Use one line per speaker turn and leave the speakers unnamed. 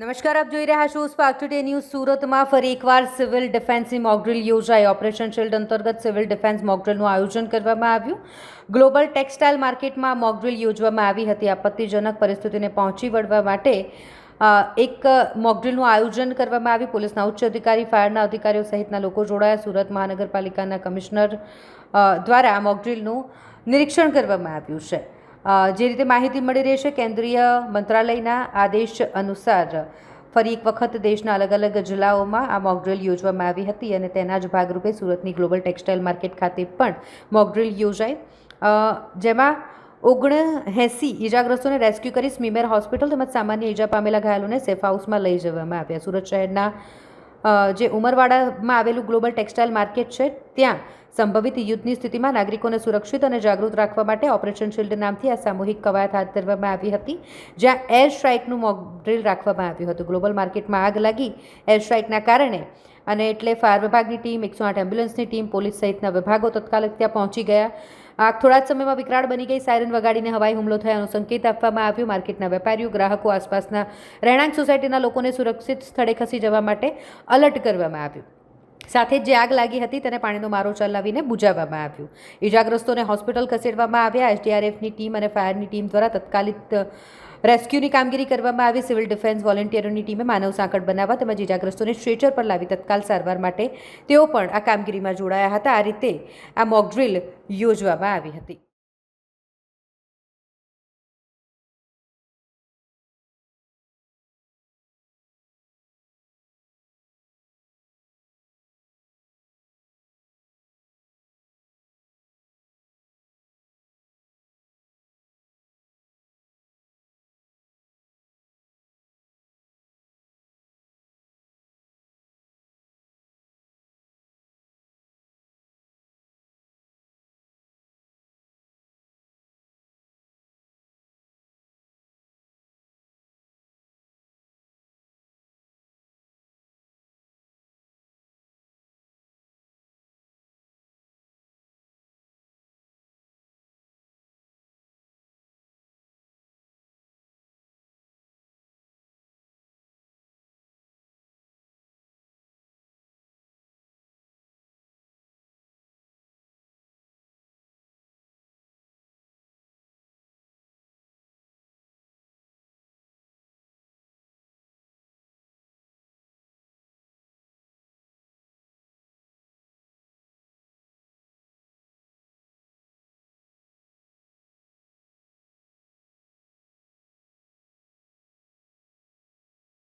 નમસ્કાર, આપ જોઈ રહ્યા છો સ્પાર્ક ટુડે ન્યૂઝ સુરતમાં ફરી એકવાર સિવિલ ડિફેન્સની મોકડ્રીલ યોજાઈ. ઓપરેશન શિલ્ડ અંતર્ગત સિવિલ ડિફેન્સ મોકડ્રીલનું આયોજન કરવામાં આવ્યું. ગ્લોબલ ટેક્સટાઇલ માર્કેટમાં મોકડ્રીલ યોજવામાં આવી હતી. આપત્તિજનક પરિસ્થિતિને પહોંચી વળવા માટે એક મોકડ્રીલનું આયોજન કરવામાં આવ્યું. પોલીસના ઉચ્ચ અધિકારી, ફાયરના અધિકારીઓ સહિતના લોકો જોડાયા. સુરત મહાનગરપાલિકાના કમિશનર દ્વારા આ મોકડ્રીલનું નિરીક્ષણ કરવામાં આવ્યું છે. જે રીતે માહિતી મળી રહેશે કેન્દ્રીય મંત્રાલયના આદેશ અનુસાર ફરી એક વખત દેશના અલગ અલગ જિલ્લાઓમાં આ મોકડ્રીલ યોજવામાં આવી હતી અને તેના જ ભાગરૂપે સુરતની ગ્લોબલ ટેક્સટાઇલ માર્કેટ ખાતે પણ મોકડ્રીલ યોજાઈ. જેમાં જેમાં ઓગણએંસી ઈજાગ્રસ્તોને રેસ્ક્યુ કરી સ્મીમેર હોસ્પિટલ તેમજ સામાન્ય ઈજા પામેલા ઘાયલોને સેફ હાઉસમાં લઈ જવામાં આવ્યા. સુરત શહેરના જે ઉમરવાડામાં આવેલું ગ્લોબલ ટેક્સટાઇલ માર્કેટ છે, ત્યાં સંભવિત યુદ્ધની સ્થિતિમાં નાગરિકોને સુરક્ષિત અને જાગૃત રાખવા માટે ઓપરેશન શિલ્ડ નામથી આ સામૂહિક કવાયત હાથ ધરવામાં આવી હતી, જ્યાં એર સ્ટ્રાઇકનું મોક ડ્રીલ રાખવામાં આવ્યું હતું. ગ્લોબલ માર્કેટમાં આગ લાગી એર સ્ટ્રાઇકના કારણે અને એટલે ફાયર વિભાગની ટીમ, એકસો આઠ એમ્બ્યુલન્સની ટીમ, પોલીસ સહિતના વિભાગો તત્કાલ ત્યાં પહોંચી ગયા. આગ થોડા જ સમયમાં વિકરાળ બની ગઈ. સાયરન વગાડીને હવાઈ હુમલો થયાનો સંકેત આપવામાં આવ્યો. માર્કેટના વેપારીઓ, ગ્રાહકો, આસપાસના રહેણાંક સોસાયટીના લોકોને સુરક્ષિત સ્થળે ખસી જવા માટે અલર્ટ કરવામાં આવ્યું. સાથે જે આગ લાગી હતી તેને પાણીનો મારો ચલાવીને બુજાવવામાં આવ્યું. ઈજાગ્રસ્તોને હોસ્પિટલ ખસેડવામાં આવ્યા. એસડીઆરએફની ટીમ અને ફાયરની ટીમ દ્વારા તત્કાલિક રેસ્ક્યુની કામગીરી કરવામાં આવી. સિવિલ ડિફેન્સ વોલેન્ટિયરોની ટીમે માનવ સાંકળ બનાવવા તેમજ ઇજાગ્રસ્તોને સ્ટ્રેચર પર લાવી તત્કાલ સારવાર માટે તેઓ પણ આ કામગીરીમાં જોડાયા હતા. આ રીતે આ મોકડ્રીલ યોજવામાં આવી હતી.